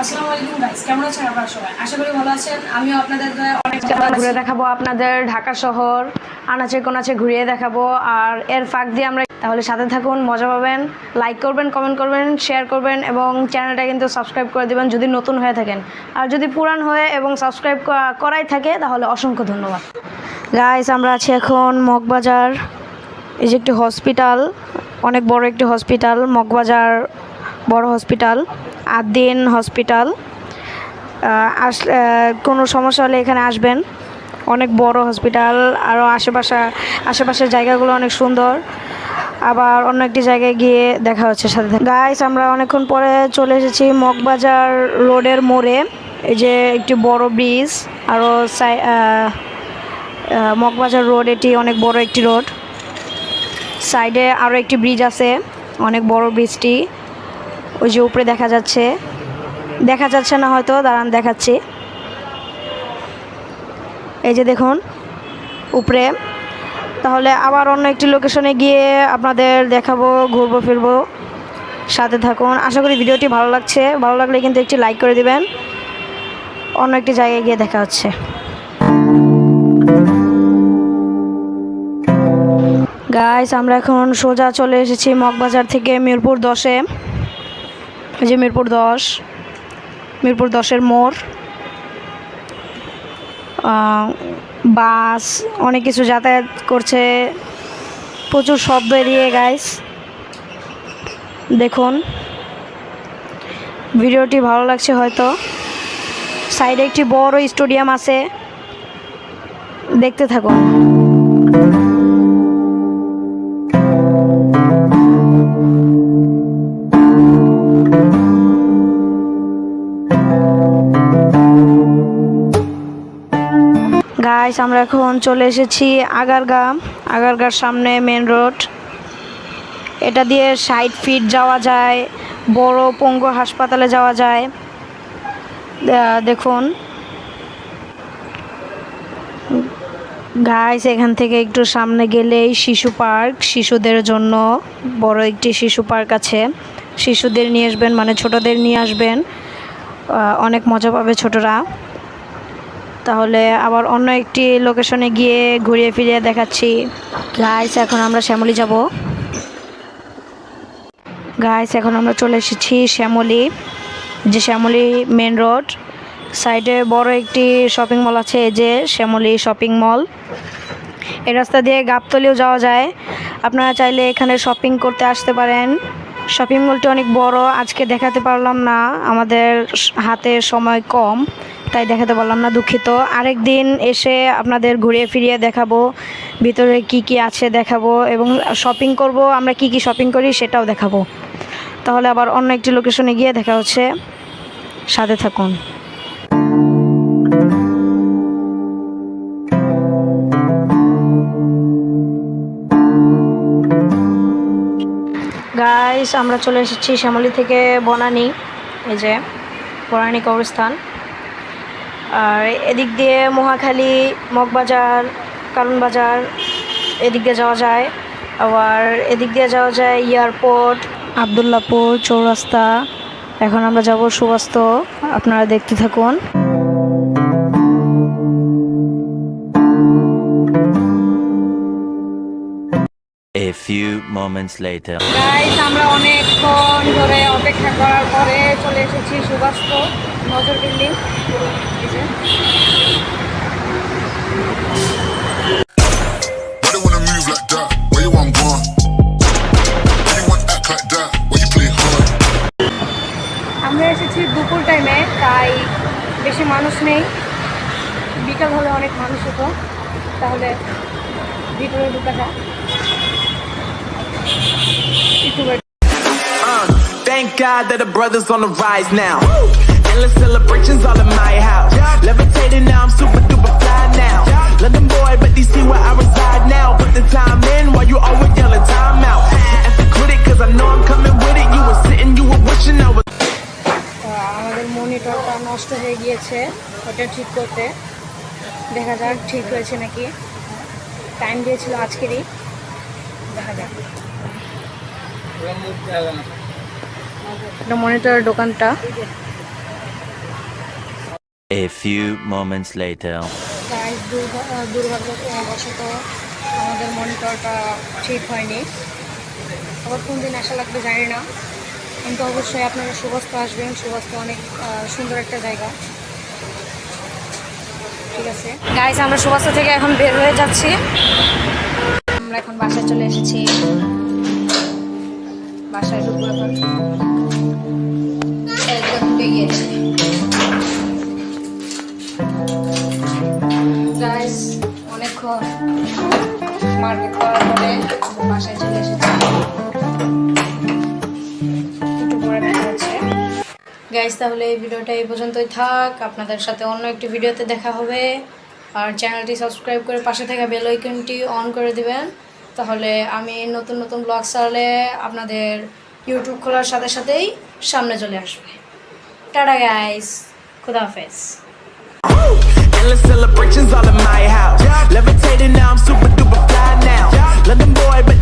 আসসালামু আলাইকুম গাইস কেমন আছেন আপনারা সবাই? আশা করি ভালো আছেন। আমিও আপনাদের অনেক ঘুরে দেখাবো আপনাদের ঢাকা শহর আনাচে কোনাচে ঘুরিয়ে দেখাবো। আর এর ফাঁক দিয়ে আমরা তাহলে সাথে থাকুন মজা পাবেন লাইক করবেন কমেন্ট করবেন শেয়ার করবেন এবং চ্যানেলটা কিন্তু সাবস্ক্রাইব করে দিবেন যদি নতুন হয়ে থাকেন। আর যদি পুরান হয়ে এবং সাবস্ক্রাইব করাই থাকে তাহলে অসংখ্য ধন্যবাদ। গাইস আমরা আছি এখন মগবাজার। এই যে একটি হসপিটাল অনেক বড় একটি হসপিটাল মগবাজার বড় হসপিটাল আদিন হসপিটাল। আস কোনো সমস্যা হলে এখানে আসবেন। অনেক বড় হসপিটাল আরও আশেপাশে, আশেপাশের জায়গাগুলো অনেক সুন্দর। আবার অন্য একটি জায়গায় গিয়ে দেখা হচ্ছে সাথে গাইস আমরা অনেকক্ষণ পরে চলে এসেছি মগবাজার রোডের মোড়ে। এই যে একটি বড় ব্রিজ আরও সাই মগবাজার রোড এটি অনেক বড় একটি রোড সাইডে আরও একটি ব্রিজ আছে, অনেক বড় ব্রিজটি ওই যে উপরে দেখা যাচ্ছে। দেখা যাচ্ছে না হয়তো, দাঁড়ান দেখাচ্ছি। এই যে দেখুন, উপরে। তাহলে আবার অন্য একটি লোকেশনে গিয়ে আপনাদের দেখাবো, ঘুরবো, ফিরবো। সাথে থাকুন। আশা করি ভিডিওটি ভালো লাগছে। ভালো লাগলে কিন্তু একটি লাইক করে দিবেন। অন্য একটি জায়গায় গিয়ে দেখা হচ্ছে। গাইস আমরা এখন সোজা চলে এসেছি মগবাজার থেকে মিরপুর দশে। এই যে মিরপুর দশ, মিরপুর দশের মোড় বাস, অনেক কিছু যাতায়াত করছে, প্রচুর শব্দ এড়িয়ে গাইস দেখুন, ভিডিওটি ভালো লাগছে হয়তো, সাইডে একটি বড় স্টেডিয়াম আছে, দেখতে থাকুন। গাইস আমরা এখন চলে এসেছি আগারগা, আগারগার সামনে মেন রোড এটা দিয়ে ষাট ফিট যাওয়া যায়, বড় পঙ্গু হাসপাতালে যাওয়া যায়। দেখুন। গাইস এখান থেকে একটু সামনে গেলেই শিশু পার্ক। শিশুদের জন্য বড় একটি শিশু পার্ক আছে। শিশুদের নিয়ে আসবেন মানে ছোটদের নিয়ে আসবেন। অনেক মজা পাবে ছোটরা। তাহলে আবার অন্য একটি লোকেশনে গিয়ে ঘুরিয়ে ফিরিয়ে দেখাচ্ছি। গাইস এখন আমরা শ্যামলি যাব। গাইস এখন আমরা চলে এসেছি শ্যামলি, যে শ্যামলি মেন রোড সাইডে বড় একটি শপিং মল আছে, এই যে শ্যামলি শপিং মল এই রাস্তা দিয়ে গাবতলিও যাওয়া যায়। আপনারা চাইলে এখানে শপিং করতে আসতে পারেন। শপিং মলটি অনেক বড়, আজকে দেখাতে পারলাম না। আমাদের হাতে সময় কম। তাই দেখাতে পারলাম না, দুঃখিত। আরেক দিন এসে আপনাদের ঘুরিয়ে ফিরিয়ে দেখাবো, ভিতরে কি কি আছে দেখাবো এবং শপিং করব, আমরা কি কি শপিং করি সেটাও দেখাবো। তাহলে আবার অন্য একটি লোকেশনে গিয়ে দেখা হচ্ছে। সাথে থাকুন। গাইস আমরা চলে এসেছি শ্যামলী থেকে বনানি, এই যে, বনানী কবরস্থান। আর এদিক দিয়ে মহাখালী মগবাজার কারণবাজার এদিক দিয়ে যাওয়া যায়। আবার এদিক দিয়ে যাওয়া যায় এয়ারপোর্ট আবদুল্লাপুর চৌরাস্তা। এখন আমরা যাব সুবাস্ত। আপনারা দেখতে থাকুন। A few moments later. Guys আমরা অনেকক্ষণ ধরে অপেক্ষা করার পরে চলে এসেছি সুবাস্ত নজর বিল্ডিং এসেছি দুপুর টাইমে তাই বেশি মানুষ নেই বিকাল হলে অনেক মানুষ হতো তাহলে ভিতরে ঢুকাটা Uh, God that the brothers on the rise now. Endless celebrations all in my house. Levitating now, I'm super duper fly now. London boy, but they see where I reside now. গিয়েছে ওটা ঠিক করতে। দেখা যাক ঠিক হয়েছে নাকি? Time দিয়েছিল আজকেরই। দেখা যাক। এটা মনিটরের দোকানটা। A few moments later. দুর্ভাগ্যবশত আমাদের মনিটরটা ঠিক হয়নি। আবার কোন দিন আসা লাগবে জানি না। কিন্তু অবশ্যই আপনারা সুবাস্ত আসবেন। সুবাস্ত অনেক সুন্দর একটা জায়গা। গাইস আমরা সুবাস্তা থেকে এখন বের হয়ে যাচ্ছি। আমরা এখন বাসায় চলে এসেছি। বাসায় ঢুকবো এখন। গাইস অনেকক্ষণ মার্কেট করার পরে বাসায় চলে এসেছি। গাইস তাহলে এই ভিডিওটা এই পর্যন্তই থাক। আপনাদের সাথে অন্য একটি ভিডিওতে দেখা হবে। আর চ্যানেলটি সাবস্ক্রাইব করে পাশে থাকা বেল আইকনটি অন করে দিবেন। তাহলে আমি নতুন নতুন ব্লগ ছাড়লে আপনাদের ইউটিউব খোলার সাথে সাথেই সামনে চলে আসবে। টাটা গাইস খুদাহাফেজ Endless celebrations all my house. Levitating now, I'm super duper fly now. Boy, but